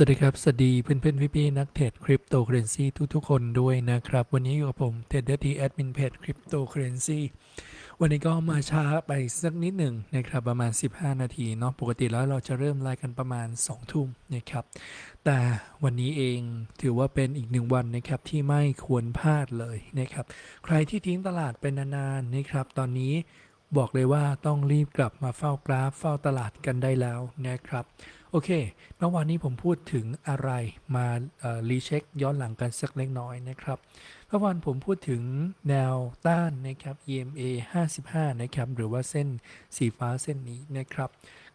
สวัสดีครับ สวัสดีเพื่อนเพื่อนพี่พี่ๆนักเทรดคริปโตเคอเรนซีทุกๆคนด้วยนะครับ วันนี้อยู่กับผมเทรดเดอร์ทีแอดมินเพจคริปโตเคอเรนซีวันนี้ก็มาช้าไปสักนิดหนึ่งนะครับ ประมาณ 15 นาทีเนาะปกติแล้วเราจะเริ่มไลฟ์กันประมาณ 2 ทุ่มนะครับ แต่วันนี้เองถือว่าเป็นอีกหนึ่งวันนะครับที่ไม่ควรพลาดเลยนะครับ ใครที่ทิ้งตลาดไปนานๆนะครับ ตอนนี้บอกเลยว่าต้องรีบกลับมาเฝ้ากราฟเฝ้าตลาดกันได้แล้วนะครับ โอเคเมื่อวานนี้ผมพูดถึงอะไรมารีเช็คย้อนหลังกันสักเล็กน้อยนะครับเมื่อวานผมพูดถึงแนวต้านนะครับ EMA 55 นะครับ หรือว่าเส้นสีฟ้าเส้นนี้นะครับ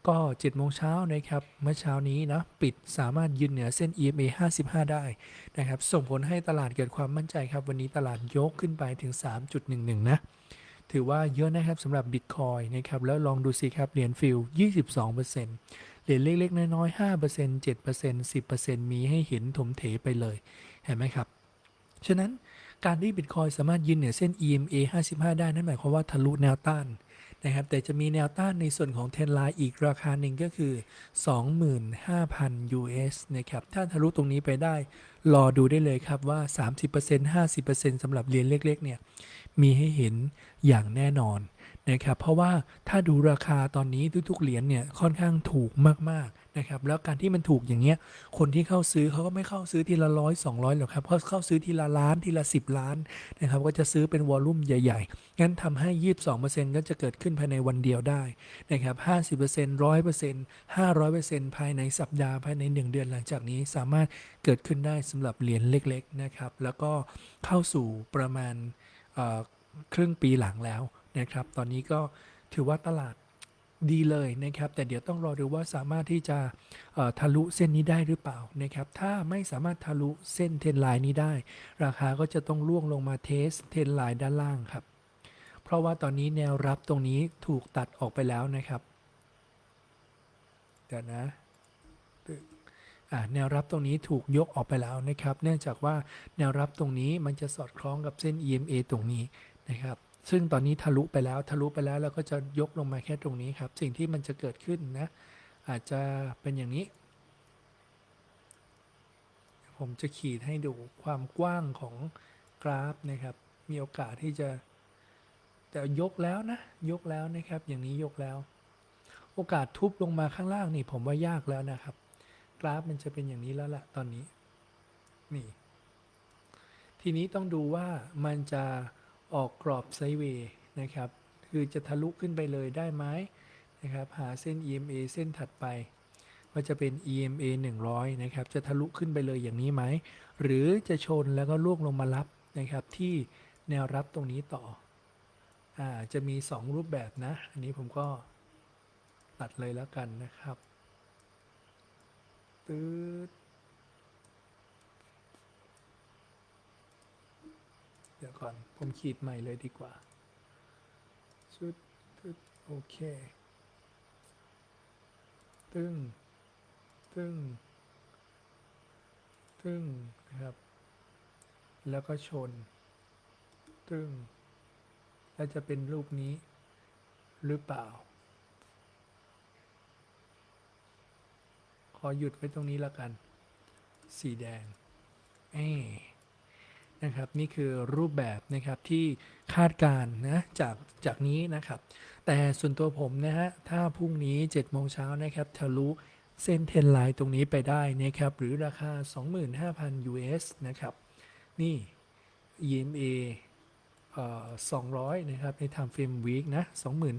ก็7โมงเช้านะครับ เมื่อเช้านี้นะ ปิดสามารถยืนเหนือเส้น EMA 55 ได้นะครับ ส่งผลให้ตลาดเกิดความมั่นใจครับ วันนี้ตลาดยกขึ้นไปถึง 3.11 นะถือว่าเยอะนะครับสำหรับ Bitcoin นะครับ แล้วลองดูสิครับเหรียญฟิล22%เเหรียญเล็กๆ น้อยๆ5% 7% 10%มีให้เห็นถมเถไปเลยเห็นไหมครับ ฉะนั้นการที่ Bitcoin สามารถยืนเหนือเส้น EMA 55 ได้นั่นหมายความว่าทะลุแนวต้านนะครับแต่จะมีแนวต้านในส่วนของเทนไลน์อีกราคาหนึ่งก็คือ 25,000 US นะครับถ้าทะลุตรงนี้ไปได้ รอดูได้เลยครับว่า 30% 50%สำหรับเหรียญเล็กๆเนี่ยมีให้เห็นอย่างแน่นอน นะครับเพราะว่าถ้าดูราคาตอนนี้ทุกๆเหรียญเนี่ยค่อนข้างถูกมากๆนะครับแล้วการที่มันถูกอย่างเงี้ยคนที่เข้าซื้อเขาก็ไม่เข้าซื้อทีละร้อยสองร้อยหรอกครับเขาเข้าซื้อทีละล้านทีละสิบล้านนะครับก็จะซื้อเป็นวอลลุ่มใหญ่ๆ งั้นทำให้ยี่สิบสองเปอร์เซ็นต์ก็จะเกิดขึ้นภายในวันเดียวได้นะครับห้าสิบเปอร์เซ็นต์ร้อยเปอร์เซ็นต์ห้าร้อยเปอร์เซ็นต์ภายในสัปดาห์ภายในหนึ่งเดือนหลังจากนี้สามารถเกิดขึ้นได้สำหรับเหรียญเล็กๆนะครับแล้วก็เข้าสู่ประมาณครึ่งปีหลังแล้ว นะครับ ตอนนี้ก็ถือว่าตลาดดีเลยนะครับ แต่เดี๋ยวต้องรอดูว่าสามารถที่จะทะลุเส้นนี้ได้หรือเปล่านะครับ ถ้าไม่สามารถทะลุเส้นเทนไลน์นี้ได้ ราคาก็จะต้องล่วงลงมาเทสเทนไลน์ด้านล่างครับ เพราะว่าตอนนี้แนวรับตรงนี้ถูกตัดออกไปแล้วนะครับเดี๋ยวนะแนวรับตรงนี้ถูกยกออกไปแล้วนะครับ เนื่องจากว่าแนวรับตรงนี้มันจะสอดคล้องกับเส้น EMA ตรงนี้นะครับ ซึ่งตอนนี้ทะลุไปแล้วทะลุไปแล้วแล้วก็จะยกลงมาแค่ตรงนี้ครับ สิ่งที่มันจะเกิดขึ้นนะ อาจจะเป็นอย่างนี้ ผมจะขีดให้ดูความกว้างของกราฟนะครับ มีโอกาสที่จะแต่ยกแล้วนะ ยกแล้วนะครับ อย่างนี้ยกแล้ว โอกาสทุบลงมาข้างล่างนี่ผมว่ายากแล้วนะครับ กราฟมันจะเป็นอย่างนี้แล้วล่ะตอนนี้ นี่ ทีนี้ต้องดูว่ามันจะ ออกกรอบไซด์เวย์นะครับ คือจะทะลุขึ้นไปเลยได้ไหมนะครับ หาเส้น EMA เส้นถัดไปว่าจะเป็น EMA 100 นะครับ จะทะลุขึ้นไปเลยอย่างนี้ไหม หรือจะชนแล้วก็ล่วงลงมารับนะครับ ที่แนวรับตรงนี้ต่ออ่าจะมี 2 รูปแบบนะ อันนี้ผมก็ตัดเลยแล้วกันนะครับตืด ดี๋ยวก่อน ผมขีดใหม่เลยดีกว่าชุดตึดโอเค ตึ้ง ตึ้ง ตึ้งนะครับ แล้วก็ชน ตึ้ง แล้วจะเป็นรูปนี้หรือเปล่า ขอหยุดไว้ตรงนี้แล้วกัน สีแดงเอ้ นะครับนี่คือรูปแบบนะครับที่คาดการณ์นะจากจากนี้นะครับ แต่ส่วนตัวผมนะฮะถ้าพรุ่งนี้7โมงเช้านะครับทะลุเส้นเทนไลน์ตรงนี้ไปได้นะครับหรือราคา 25,000 US นะครับนี่ EMA เอ่อ200 นะครับใน time frame week นะ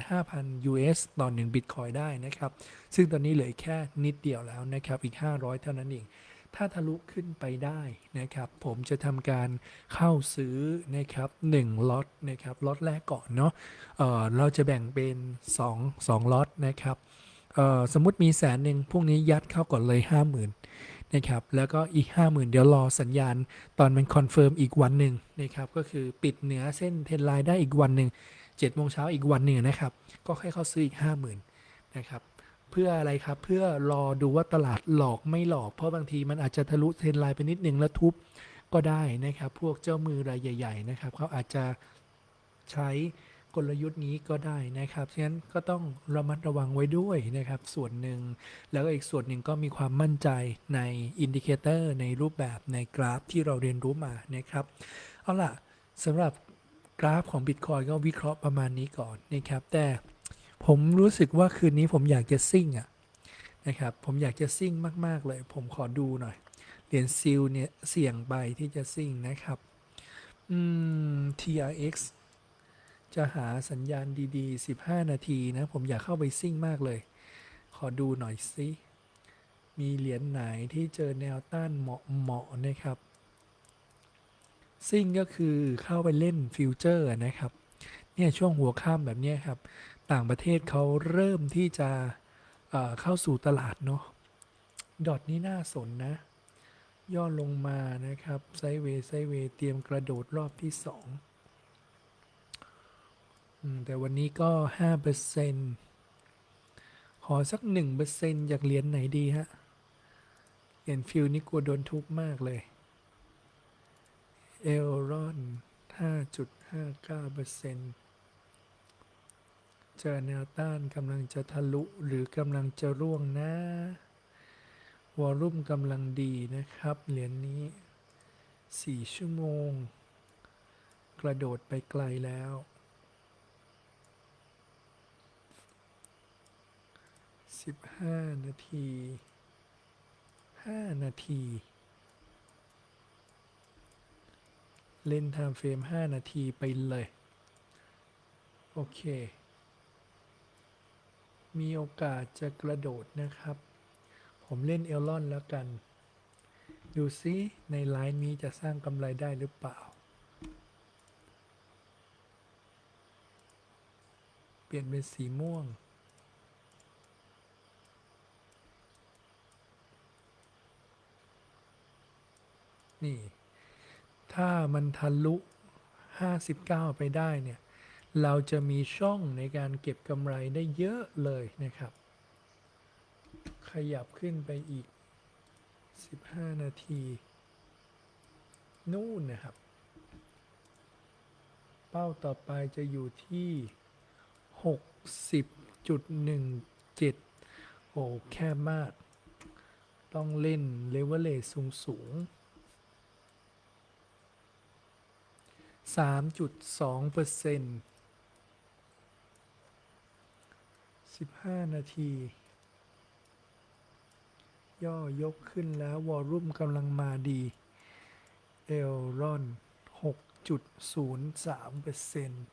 25,000 US ต่อ1 Bitcoin ได้นะครับ ซึ่งตอนนี้เหลือแค่นิดเดียวแล้วนะครับ อีก 500 เท่านั้นเอง ถ้าทะลุขึ้นไปได้นะครับ ผมจะทำการเข้าซื้อนะครับ1ล็อตนะครับล็อตแรกก่อนเนาะเเราจะแบ่งเป็น 2 2ล็อตนะครับสมมุติมีแสนหนึ่งพวกนี้ยัดเข้าก่อนเลย 50,000นะครับแล้วก็อีก 50,000 เดี๋ยวรอสัญญาณตอนมันคอนเฟิร์มอีกวันหนึ่งนะครับก็คือปิดเหนือเส้นเทนไลน์ได้อีกวันหนึ่ง7โมงเช้าอีกวันหนึ่งนะครับ ก็ให้เข้าซื้ออีก 50,000นะครับ เพื่ออะไรครับ เพื่อรอดูว่าตลาดหลอกไม่หลอก เพราะบางทีมันอาจจะทะลุเทรนไลน์ไปนิดนึงแล้วทุบก็ได้นะครับ พวกเจ้ามือรายใหญ่ ๆ นะครับเขาอาจจะใช้กลยุทธ์นี้ก็ได้นะครับฉะนั้นก็ต้องระมัดระวังไว้ด้วยนะครับ ส่วนหนึ่ง แล้วก็อีกส่วนหนึ่งก็มีความมั่นใจในอินดิเคเตอร์ในรูปแบบในกราฟที่เราเรียนรู้มานะครับ เอาล่ะสำหรับกราฟของ Bitcoin ก็วิเคราะห์ประมาณนี้ก่อนนะครับแต่ ผมรู้สึกว่าคืนนี้ผมอยากจะซิ่งอะนะครับ ผมอยากจะซิ่งมาก ๆ เลย ผมขอดูหน่อย เหรียญซิลเนี่ยเสี่ยงไปที่จะซิ่งนะครับ อืม TRX จะหาสัญญาณดีๆ 15 นาทีนะ ผมอยากเข้าไปซิ่งมากเลย ขอดูหน่อยสิมีเหรียญไหนที่เจอแนวต้านเหมาะเหมาะนะครับ ซิ่งก็คือเข้าไปเล่นฟิวเจอร์นะครับ เนี่ยช่วงหัวค่ำแบบนี้ครับ ต่างประเทศเขาเริ่มที่จะเข้าสู่ตลาดเนาะดอทนี้น่าสนนะ ย่อลงมานะครับ ไซเวไซเวเตรียมกระโดดรอบที่สองแต่วันนี้ก็5%ขอสัก1%จากเหรียญไหนดีฮะ เหรียญฟิลนี่กลัวโดนทุบมากเลย เอลรอน5.59%เปอร์เซ็นต์ จอแนวต้านกำลังจะทะลุหรือกำลังจะร่วงนะ วอลุ่มกำลังดีนะครับ เหรียญนี้ 4 ชั่วโมง กระโดดไปไกลแล้ว 15 นาที 5 นาที เล่นไทม์เฟรม 5 นาทีไปเลย โอเค มีโอกาสจะกระโดดนะครับ ผมเล่นเอลลอนแล้วกัน ดูซิในไลน์นี้จะสร้างกำไรได้หรือเปล่า เปลี่ยนเป็นสีม่วง นี่ ถ้ามันทะลุ 59 ไปได้เนี่ย เราจะมีช่องในการเก็บกำไรได้เยอะเลยนะครับ ขยับขึ้นไปอีก 15 นาที นู่นนะครับ เป้าต่อไปจะอยู่ที่ 60.17 โอ้แคบมาก ต้องเล่นเลเวลเลสูงสูงสามจุดสองเปอร์เซ็นต์ สิบห้านาที ย่อยกขึ้นแล้ววอลลุ่มกำลังมาดีเอลรอนหกจุดศูนย์สามเปอร์เซ็นต์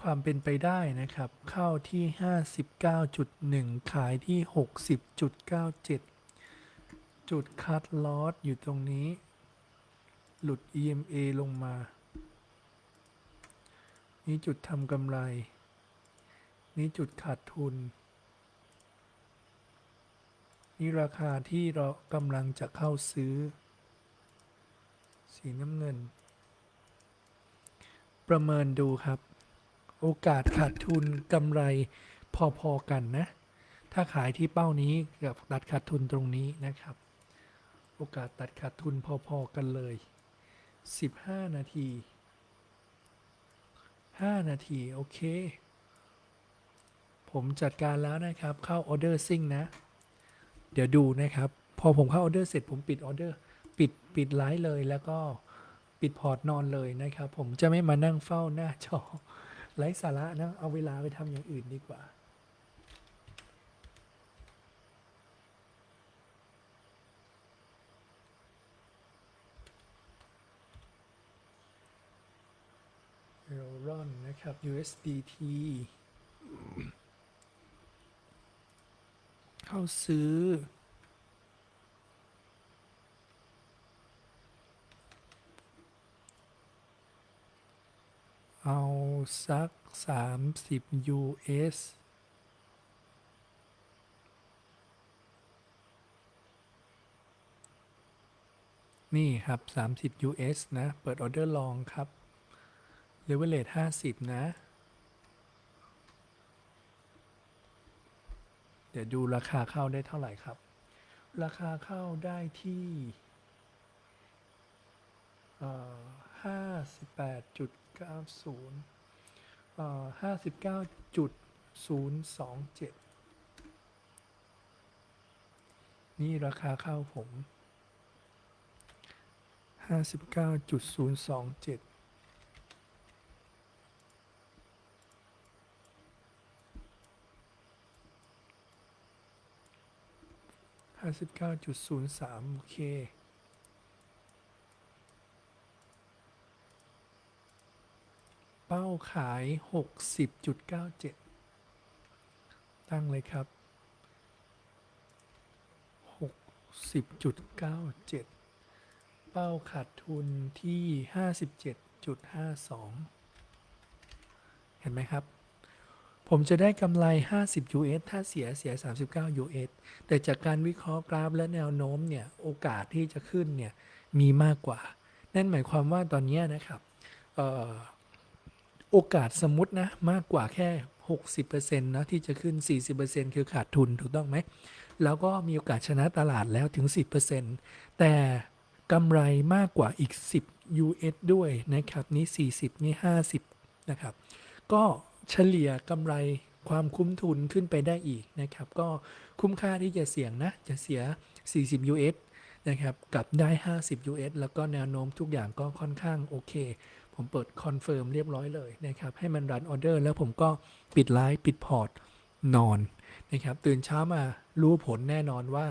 ความเป็นไปได้นะครับ เข้าที่ห้าสิบเก้าจุดหนึ่งขายที่หกสิบจุดเก้าเจ็ดจุดคัดลอสอยู่ตรงนี้ หลุด EMA ลงมา นี่จุดทำกำไร นี่จุดขาดทุน นี่ราคาที่เรากำลังจะเข้าซื้อ สีน้ำเงิน ประเมินดูครับ โอกาสขาดทุนกำไรพอๆกันนะ ถ้าขายที่เป้านี้กับตัดขาดทุนตรงนี้นะครับ โอกาสตัดขาดทุนพอๆกันเลย 15 นาที 5 นาที โอเค ผมจัดการแล้วนะครับเข้าออเดอร์ซิ่งนะ เดี๋ยวดูนะครับ พอผมเข้าออเดอร์เสร็จผมปิดออเดอร์ปิดปิดไลฟ์เลยแล้วก็ปิดพอร์ตนอนเลยนะครับ ผมจะไม่มานั่งเฝ้าหน้าจอไร้สาระนะเอาเวลาไปทำอย่างอื่นดีกว่าเอลรอนนะครับ USDT เข้าซื้อ เอาสัก 30 US นี่ครับ 30 US นะ เปิดออเดอร์ลองครับเลเวลเลทห้าสิบนะ เดี๋ยวดูราคาเข้าได้เท่าไหร่ครับ ราคาเข้าได้ที่ห้าสิบแปดจุดเก้าศูนย์ห้าสิบเก้าจุดศูนย์สองเจ็ดนี่ราคาเข้าผมห้าสิบเก้าจุดศูนย์สองเจ็ด ห้าสิบเก้าจุดศูนย์สามโอเค เป้าขาย 60.97 ตั้งเลยครับ 60.97 เป้าขาดทุนที่ 57.52 เห็นไหมครับ ผมจะได้กำไร 50 US ถ้าเสียเสีย 39 US แต่จากการวิเคราะห์กราฟและแนวโน้มเนี่ยโอกาสที่จะขึ้นเนี่ยมีมากกว่า นั่นหมายความว่าตอนนี้นะครับออโอกาสสมมตินะมากกว่าแค่ 60%นะที่จะขึ้น 40%คือขาดทุนถูกต้องไหม แล้วก็มีโอกาสชนะตลาดแล้วถึง 10%แต่กำไรมากกว่าอีก 10 US ด้วยนะครับ นี่ 40 นี่ 50 นะครับ ก็ เฉลี่ยกำไรความคุ้มทุนขึ้นไปได้อีกนะครับ ก็คุ้มค่าที่จะเสี่ยงนะ จะเสีย 40 US นะครับกับได้ 50 US แล้วก็แนวโน้มทุกอย่างก็ค่อนข้างโอเค ผมเปิดคอนเฟิร์มเรียบร้อยเลยนะครับ ให้มันรันออเดอร์แล้วผมก็ปิดไลฟ์ปิดพอร์ตนอนนะครับ ตื่นเช้ามารู้ผลแน่นอนว่า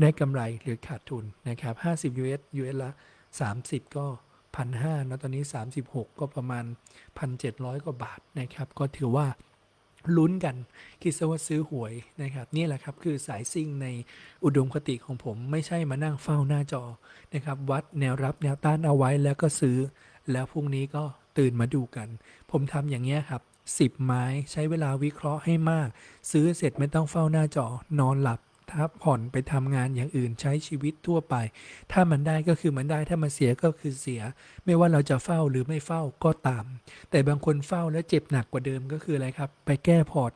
ได้กำไรหรือขาดทุนนะครับ 50 US US ละ 30 ก็ พันห้าแล้วตอนนี้ 36 ก็ประมาณ 1,700 กว่าบาทนะครับ ก็ถือว่าลุ้นกันคิดซะว่าซื้อหวยนะครับ นี่แหละครับคือสายซิ่งในอุดมคติของผมไม่ใช่มานั่งเฝ้าหน้าจอนะครับ วัดแนวรับแนวต้านเอาไว้แล้วก็ซื้อ แล้วพรุ่งนี้ก็ตื่นมาดูกัน ผมทำอย่างเงี้ยครับ 10 ไม้ใช้เวลาวิเคราะห์ให้มาก ซื้อเสร็จไม่ต้องเฝ้าหน้าจอนอนหลับ ทับผ่อนไปทำงานอย่างอื่นใช้ชีวิตทั่วไป ถ้ามันได้ก็คือมันได้ถ้ามันเสียก็คือเสีย ไม่ว่าเราจะเฝ้าหรือไม่เฝ้าก็ตาม แต่บางคนเฝ้าแล้วเจ็บหนักกว่าเดิมก็คืออะไรครับ ไปแก้พอร์ต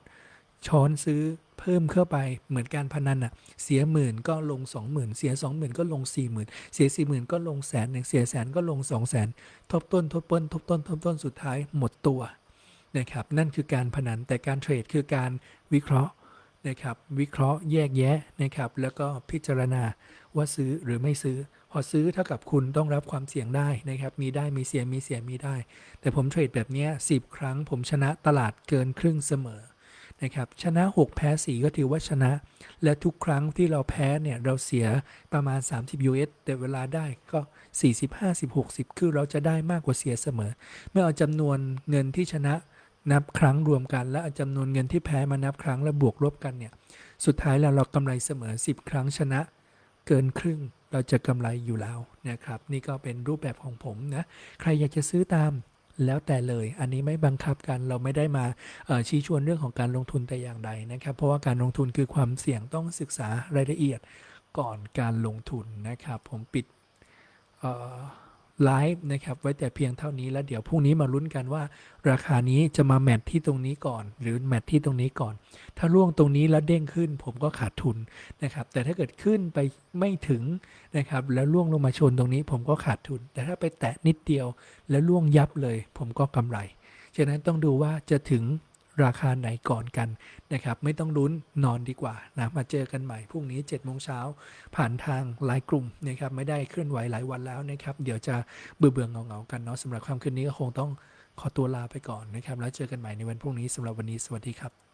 ช้อนซื้อเพิ่มเข้าไปเหมือนการพนันอะเสียหมื่นก็ลงสองหมื่นเสียสองหมื่นก็ลงสี่หมื่นเสียสี่หมื่นก็ลงแสนหนึ่งเสียแสนก็ลงสองแสนทบต้นทบต้นทบต้นทบต้นสุดท้ายหมดตัวนะครับนั่นคือการพนันแต่การเทรดคือการวิเคราะห์ นะครับวิเคราะห์แยกแยะนะครับแล้วก็พิจารณาว่าซื้อหรือไม่ซื้อ พอซื้อเท่ากับคุณต้องรับความเสี่ยงได้นะครับมีได้มีเสียมีเสียมีได้ แต่ผมเทรดแบบนี้สิบครั้ง ผมชนะตลาดเกินครึ่งเสมอนะครับชนะ 6 แพ้ 4 ก็ถือว่าชนะ และทุกครั้งที่เราแพ้เนี่ยเราเสียประมาณ 30 US แต่เวลาได้ก็ 40 50 60 คือเราจะได้มากกว่าเสียเสมอ เมื่อเอาจำนวนเงินที่ชนะ นับครั้งรวมกันและเอาจำนวนเงินที่แพ้มานับครั้งแล้วบวกลบกันเนี่ยสุดท้ายแล้วเรากำไรเสมอ 10 ครั้งชนะ เกินครึ่งเราจะกำไรอยู่แล้วนะครับ นี่ก็เป็นรูปแบบของผมนะใครอยากจะซื้อตามแล้วแต่เลย อันนี้ไม่บังคับกัน เราไม่ได้มาชี้ชวนเรื่องของการลงทุนแต่อย่างใดนะครับ เพราะว่าการลงทุนคือความเสี่ยงต้องศึกษารายละเอียดก่อนการลงทุนนะครับ ผมปิดเอ่อ ไลฟ์นะครับไว้แต่เพียงเท่านี้แล้วเดี๋ยวพรุ่งนี้มาลุ้นกันว่า ราคานี้จะมาแมทที่ตรงนี้ก่อน หรือแมทที่ตรงนี้ก่อน ถ้าล่วงตรงนี้แล้วเด้งขึ้น ผมก็ขาดทุนนะครับแต่ถ้าเกิดขึ้นไปไม่ถึงนะครับแล้วล่วงลงมาชนตรงนี้ ผมก็ขาดทุน แต่ถ้าไปแตะนิดเดียว แล้วล่วงยับเลย ผมก็กำไรฉะนั้นต้องดูว่าจะถึง ราคาไหนก่อนกันนะครับ ไม่ต้องลุ้นนอนดีกว่านะมาเจอกันใหม่พรุ่งนี้7จ็ดโมงเช้าผ่านทางไลน์กลุ่มนะครับไม่ได้เคลื่อนไหวหลายวันแล้วนะครับเดี๋ยวจะเบื่อเบื่อๆเงากันเนาะสำหรับค่ำคืนนี้ก็คงต้องขอตัวลาไปก่อนนะครับ แล้วเจอกันใหม่ในวันพรุ่งนี้สำหรับวันนี้สวัสดีครับ